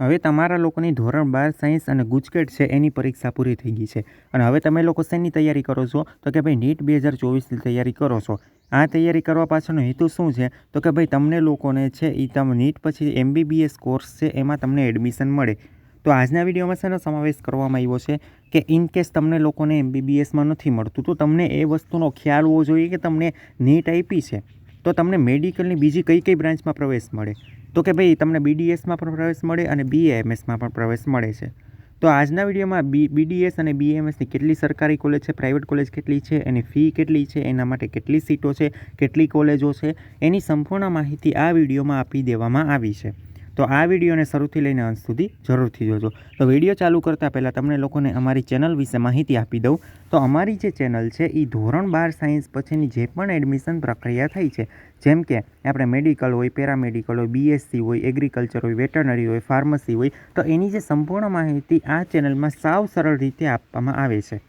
હવે તમારા લોકોની ધોરણ બાર સાયન્સ અને ગુજકેટ છે એની પરીક્ષા પૂરી થઈ ગઈ છે. અને હવે તમે લોકો શેની તૈયારી કરો છો? તો કે ભાઈ નીટ બે હજાર ચોવીસની તૈયારી કરો છો. આ તૈયારી કરવા પાછળનો હેતુ શું છે? તો કે ભાઈ તમને લોકોને છે એ તમે નીટ પછી એમબીબીએસ કોર્સ છે એમાં તમને એડમિશન મળે. તો આજના વિડીયોમાં શેનો સમાવેશ કરવામાં આવ્યો છે? કે ઇન કેસ તમને લોકોને એમબીબીએસમાં નથી મળતું, તો તમને એ વસ્તુનો ખ્યાલ હોવો જોઈએ કે તમને નીટ આપી છે. તો તમને મેડિકલની બીજી કઈ કઈ બ્રાન્ચમાં પ્રવેશ મળે? તો કે ભાઈ તમને બીડીએસમાં પણ પ્રવેશ મળે અને બીએએમએસમાં પણ પ્રવેશ મળે છે. તો આજના વિડીયોમાં બી બીડીએસ અને બીએમએસની કેટલી સરકારી કોલેજ છે પ્રાઇવેટ કોલેજ કેટલી છે, એની ફી કેટલી છે, એના માટે કેટલી સીટો છે, કેટલી કોલેજો છે, એની સંપૂર્ણ માહિતી આ વિડીયોમાં આપી દેવામાં આવી છે. તો આ વિડીયોને શરૂથી લઈને અંત સુધી જરૂરથી જોજો. તો વીડિયો ચાલુ કરતાં પહેલાં તમને લોકોને અમારી ચેનલ વિશે માહિતી આપી દઉં. તો અમારી જે ચેનલ છે એ ધોરણ બાર સાયન્સ પછીની જે પણ એડમિશન પ્રક્રિયા થઈ છે, જેમ કે આપણે મેડિકલ હોય, પેરામેડિકલ હોય બીએસસી હોય, એગ્રીકલ્ચર હોય, વેટરનરી હોય, ફાર્મસી હોય, તો એની જે સંપૂર્ણ માહિતી આ ચેનલમાં સાવ સરળ રીતે આપવામાં આવે છે.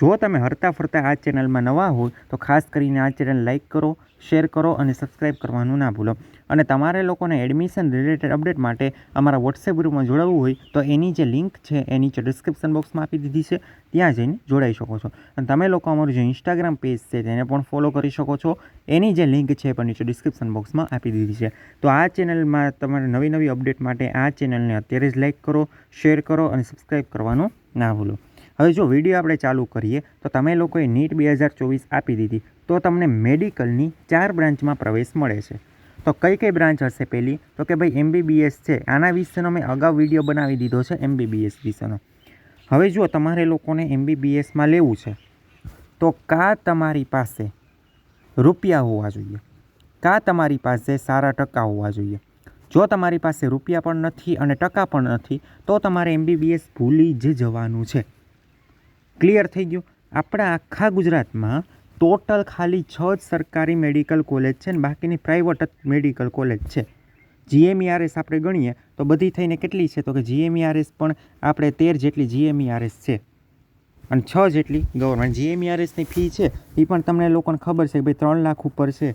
જો તમે હરતા ફરતા આ ચેનલમાં નવા હોય તો ખાસ કરીને આ ચેનલ લાઇક કરો, શેર કરો અને સબસ્ક્રાઈબ કરવાનું ના ભૂલો. અને તમારે લોકોને એડમિશન રિલેટેડ અપડેટ માટે અમારા વોટ્સએપ ગ્રુપમાં જોડાવવું હોય, તો એની જે લિંક છે એ નીચે ડિસ્ક્રિપ્શન બોક્સમાં આપી દીધી છે, ત્યાં જઈને જોડાઈ શકો છો. અને તમે લોકો અમારું જે ઇન્સ્ટાગ્રામ પેજ છે, તેને પણ ફોલો કરી શકો છો. એની જે લિંક છે, એ પણ નીચે ડિસ્ક્રિપ્શન બોક્સમાં આપી દીધી છે. તો આ ચેનલમાં તમારે નવી નવી અપડેટ માટે આ ચેનલને અત્યારે જ લાઇક કરો, શેર કરો અને સબસ્ક્રાઈબ કરવાનું ના ભૂલો. હવે જો વીડિયો આપણે ચાલુ કરીએ, તો તમે લોકોએ નીટ બે હજાર ચોવીસ આપી દીધી, તો તમને મેડિકલની ચાર બ્રાન્ચમાં પ્રવેશ મળે છે. તો કઈ કઈ બ્રાન્ચ હશે પહેલી? તો કે ભાઈ એમબીબીએસ છે, આના વિશેનો મેં અગાઉ વીડિયો બનાવી દીધો છે એમબીબીએસ વિશેનો. હવે જો તમારે લોકોને એમબીબીએસમાં લેવું છે, તો કાં તમારી પાસે રૂપિયા હોવા જોઈએ? કાં તમારી પાસે સારા ટકા હોવા જોઈએ? જો તમારી પાસે રૂપિયા પણ નથી અને ટકા પણ નથી, તો તમારે એમબીબીએસ ભૂલી જ જવાનું છે. ક્લિયર થઈ ગયું. આપણા આખા ગુજરાતમાં ટોટલ ખાલી છ જ સરકારી મેડિકલ કોલેજ છે ને બાકીની પ્રાઇવેટ મેડિકલ કોલેજ છે. જીએમઈઆરએસ આપણે ગણીએ તો બધી થઈને કેટલી છે? તો કે જીએમઈઆરએસ પણ આપણે તેર જેટલી જીએમઈઆરએસ છે. અને છ જેટલી ગવર્મેન્ટ જીએમઈઆરએસની ફી છે એ પણ તમને લોકોને ખબર છે કે ભાઈ ત્રણ લાખ ઉપર છે.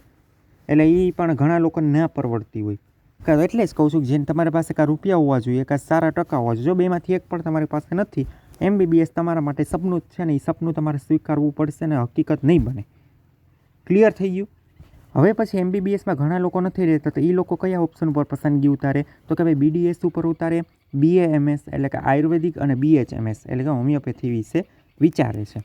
એટલે એ પણ ઘણા લોકોને ના પરવડતી હોય. કાં એટલે જ કહું છું કે જેને તમારી પાસે કાં રૂપિયા હોવા જોઈએ કાં સારા ટકા હોવા જોઈએ. જો બેમાંથી એક પણ તમારી પાસે નથી એમબીબીએસ તમારા માટે સપનું જ છે ને એ સપનું તમારે સ્વીકારવું પડશે ને હકીકત નહીં બને. ક્લિયર થઈ ગયું? હવે પછી એમબીબીએસમાં ઘણા લોકો નથી રહેતા, તો એ લોકો કયા ઓપ્શન ઉપર પસંદગી ઉતારે? તો કે ભાઈ બીડીએસ ઉપર ઉતારે બીએએમએસ એટલે કે આયુર્વેદિક અને બીએચએમએસ એટલે કે હોમિયોપેથી વિશે વિચારે છે.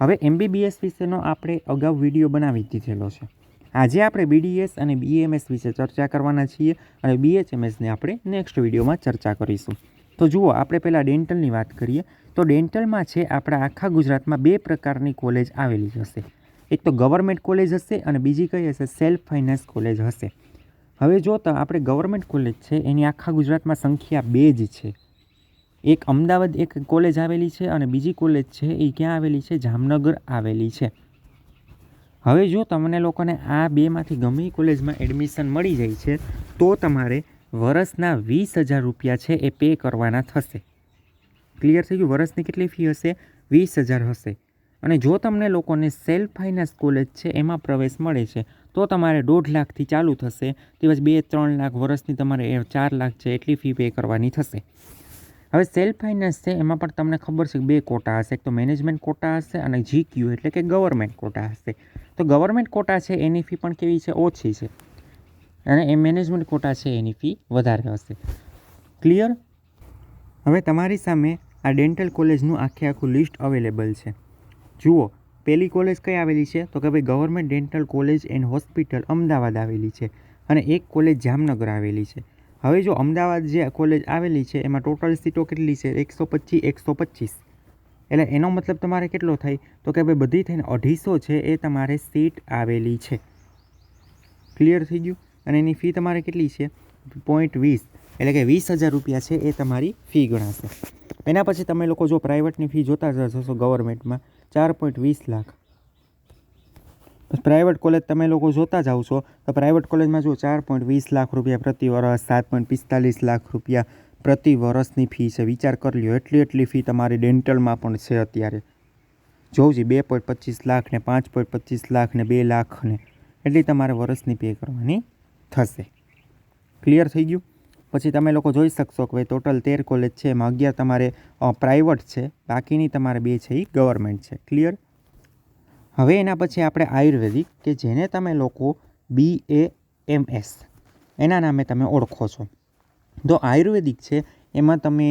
હવે એમબીબીએસ વિશેનો આપણે અગાઉ વીડિયો બનાવી દીધેલો છે. આજે આપણે બીડીએસ અને બીએમએસ વિશે ચર્ચા કરવાના છીએ અને બીએચએમએસને આપણે નેક્સ્ટ વિડીયોમાં ચર્ચા કરીશું. તો જુઓ, આપણે પહેલાં ડેન્ટલની વાત કરીએ. તો ડેન્ટલમાં છે આપણા આખા ગુજરાતમાં બે પ્રકારની કોલેજ આવેલી હશે. એક તો ગવર્મેન્ટ કોલેજ હશે અને બીજી કઈ હશે, સેલ્ફ ફાઇનાન્સ કોલેજ હશે. હવે જો તો આપણે ગવર્મેન્ટ કોલેજ છે, એની આખા ગુજરાતમાં સંખ્યા બે જ છે. એક અમદાવાદ એક કોલેજ આવેલી છે અને બીજી કોલેજ છે એ ક્યાં આવેલી છે? જામનગર આવેલી છે. હવે જો તમને લોકોને આ બેમાંથી ગમે કોલેજમાં એડમિશન મળી જાય છે, તો તમારે વર્ષના વીસ હજાર રૂપિયા છે એ પે કરવાના થશે. ક્લિયર થઈ ગયું? વર્ષની કેટલી ફી હશે? વીસ હજાર હશે. અને જો તમને લોકોને સેલ્ફ ફાઇનાન્સ કોલેજ છે, એમાં પ્રવેશ મળે છે, તો તમારે દોઢ લાખથી ચાલુ થશે. તેમજ બે, ત્રણ લાખ વર્ષની તમારે ચાર લાખ છે એટલી ફી પે કરવાની થશે. હવે સેલ્ફ ફાઇનાન્સ છે, એમાં પણ તમને ખબર છે કે બે કોટા હશે. એક તો મેનેજમેન્ટ કોટા હશે અને જીક્યુ એટલે કે ગવર્મેન્ટ કોટા હશે. તો ગવર્મેન્ટ કોટા છે, એની ફી પણ કેવી છે? ઓછી છે. અને એ મેનેજમેન્ટ કોટા છે એની ફી વધારે હશે. ક્લિયર હવે તમારી સામે આ ડેન્ટલ કોલેજનું આખે આખું લિસ્ટ અવેલેબલ છે. જુઓ પહેલી કોલેજ કઈ આવેલી છે? તો કે ભાઈ government dental college and hospital Ahmedabad આવેલી છે અને એક કોલેજ જામનગર આવેલી છે. હવે જો અમદાવાદ જે કોલેજ આવેલી છે, એમાં ટોટલ સીટો કેટલી છે? એકસો પચીસ એકસો પચીસ. એટલે એનો મતલબ તમારે કેટલો થાય? તો કે ભાઈ બધી થઈને અઢીસો છે એ તમારે સીટ આવેલી છે. ક્લિયર થઈ ગયું? અને એની ફી તમારે કેટલી છે? પોઈન્ટ વીસ. એટલે કે વીસ હજાર રૂપિયા છે એ તમારી ફી ગણાશે. એના પછી તમે લોકો જો પ્રાઇવેટની ફી જોતા જશો ગવર્મેન્ટમાં ચાર પોઈન્ટ વીસ લાખ. પ્રાઇવેટ કોલેજ તમે લોકો જોતા જાઓ છો તો પ્રાઇવેટ કોલેજમાં જો ચાર પોઈન્ટ વીસ લાખ રૂપિયા પ્રતિ વર્ષ, સાત પોઈન્ટ પિસ્તાલીસ લાખ રૂપિયા પ્રતિ વર્ષની ફી છે. વિચાર કરી લ્યો, એટલી એટલી ફી તમારી ડેન્ટલમાં પણ છે અત્યારે. જોઉં જી બે પોઈન્ટ પચીસ લાખ ને પાંચ પોઈન્ટ પચીસ લાખ ને બે લાખ ને. એટલી તમારે વર્ષની પે કરવાની થશે. ક્લિયર થઈ ગયું? પછી તમે લોકો જોઈ શકશો કે ભાઈ ટોટલ તેર કોલેજ છે, એમાં અગિયાર તમારે પ્રાઇવેટ છે, બાકીની તમારે બે છે એ ગવર્મેન્ટ છે. ક્લિયર હવે એના પછી આપણે આયુર્વેદિક, કે જેને તમે લોકો બી એ એમ એસ એના નામે તમે ઓળખો છો. તો આયુર્વેદિક છે, એમાં તમે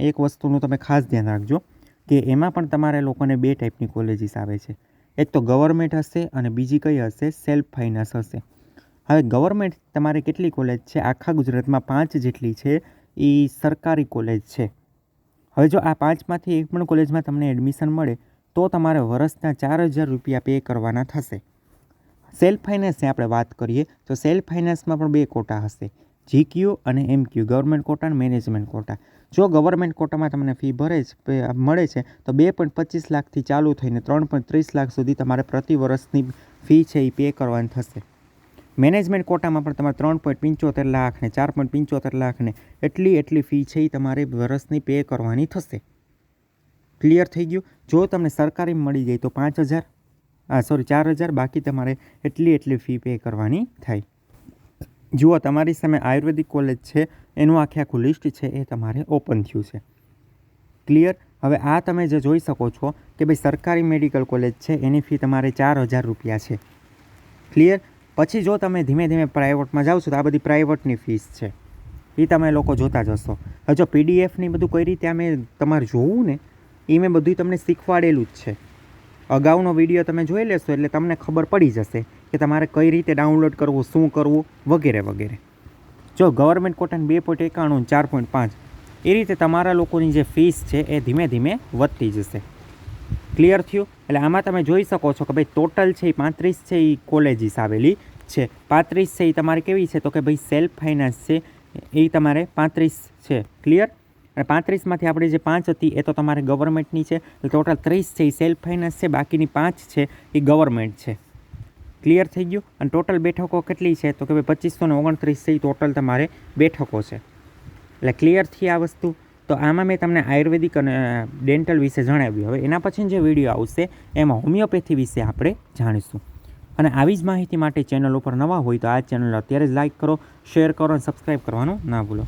એક વસ્તુનું તમે ખાસ ધ્યાન રાખજો, કે એમાં પણ તમારે લોકોને બે ટાઈપની કોલેજીસ આવે છે. એક તો ગવર્મેન્ટ હશે અને બીજી કઈ હશે? સેલ્ફ ફાઇનાન્સ હશે. હવે ગવર્મેન્ટ તમારે કેટલી કોલેજ છે? આખા ગુજરાતમાં પાંચ જેટલી છે એ સરકારી કોલેજ છે. હવે જો આ પાંચમાંથી એક પણ કોલેજમાં તમને એડમિશન મળે, તો તમારે વર્ષના ચાર હજાર રૂપિયા પે કરવાના થશે. સેલ્ફ ફાઇનાન્સની આપણે વાત કરીએ, તો સેલ્ફ ફાઇનાન્સમાં પણ બે કોટા હશે. જીક્યુ અને એમક્યુ ગવર્મેન્ટ કોટા અને મેનેજમેન્ટ કોટા જો ગવર્મેન્ટ કોટામાં તમને ફી ભરે છે મળે છે, તો બે પોઈન્ટ પચીસ લાખથી ચાલુ થઈને ત્રણ પોઈન્ટ ત્રીસ લાખ સુધી તમારે પ્રતિ વર્ષની ફી છે એ પે કરવાની થશે. મેનેજમેન્ટ કોટામાં પણ તમારે ત્રણ પોઈન્ટ પંચોતેર લાખ ને ચાર પોઈન્ટ પંચોતેર લાખ ને એટલી એટલી ફી છે એ તમારે વર્ષની પે કરવાની થશે. ક્લિયર થઈ ગયું? જો તમને સરકારી મળી જાય તો પાંચ હજાર, આ સોરી ચાર હજાર, બાકી તમારે એટલી એટલી ફી પે કરવાની થાય. જુઓ, તમારી સામે આયુર્વેદિક કોલેજ છે, એનું આખે આખું લિસ્ટ છે, એ તમારે ઓપન થયું છે. ક્લિયર હવે આ તમે જે જોઈ શકો છો કે ભાઈ સરકારી મેડિકલ કોલેજ છે, એની ફી તમારે ચાર હજાર રૂપિયા છે. ક્લિયર પછી જો તમે ધીમે ધીમે પ્રાઇવેટમાં જાઓ છો તો આ બધી પ્રાઇવેટની ફીસ છે. એ તમે લોકો જોતા જશો હવે જો પીડીએફની બધું કઈ રીતે અમે તમારે જોવું ને એ મેં બધું તમને શીખવાડેલું જ છે. અગાઉનો વીડિયો તમે જોઈ લેશો એટલે તમને ખબર પડી જશે કે તમારે કઈ રીતે ડાઉનલોડ કરવું, શું કરવું વગેરે વગેરે. જો ગવર્મેન્ટ કોટન બે પોઈન્ટ એકાણું ચાર પોઈન્ટ પાંચ, એ રીતે તમારા લોકોની જે ફીસ છે એ ધીમે ધીમે વધતી જશે. ક્લિયર થયું. એટલે આમાં તમે જોઈ શકો છો કે ભાઈ ટોટલ છે એ પાંત્રીસ છે એ કોલેજીસ આવેલી છે. પાંત્રીસ છે એ તમારે કેવી છે તો કે ભાઈ સેલ્ફ ફાઇનાન્સ છે એ તમારે પાંત્રીસ છે. ક્લિયર? અને પાંત્રીસમાંથી આપણી જે પાંચ હતી એ તો તમારે ગવર્મેન્ટની છે. એટલે ટોટલ ત્રીસ છે એ સેલ્ફ ફાઇનાન્સ છે, બાકીની પાંચ છે એ ગવર્મેન્ટ છે. ક્લિયર થઈ ગયું? અને ટોટલ બેઠકો કેટલી છે તો કે ભાઈ પચીસો ને ઓગણત્રીસ છે એ ટોટલ તમારે બેઠકો છે. એટલે ક્લિયર થઈ આ વસ્તુ? તો આમાં મેં તમને આયુર્વેદિક અને ડેન્ટલ વિશે જણાવ્યું. હવે એના પછી જે વીડિયો આવશે, એમાં હોમિયોપેથી વિશે આપણે જાણીશું. અને આવી જ માહિતી માટે ચેનલ ઉપર નવા હોય તો આ ચેનલ અત્યારે જ લાઈક કરો, શેર કરો અને સબસ્ક્રાઈબ કરવાનું ના ભૂલો.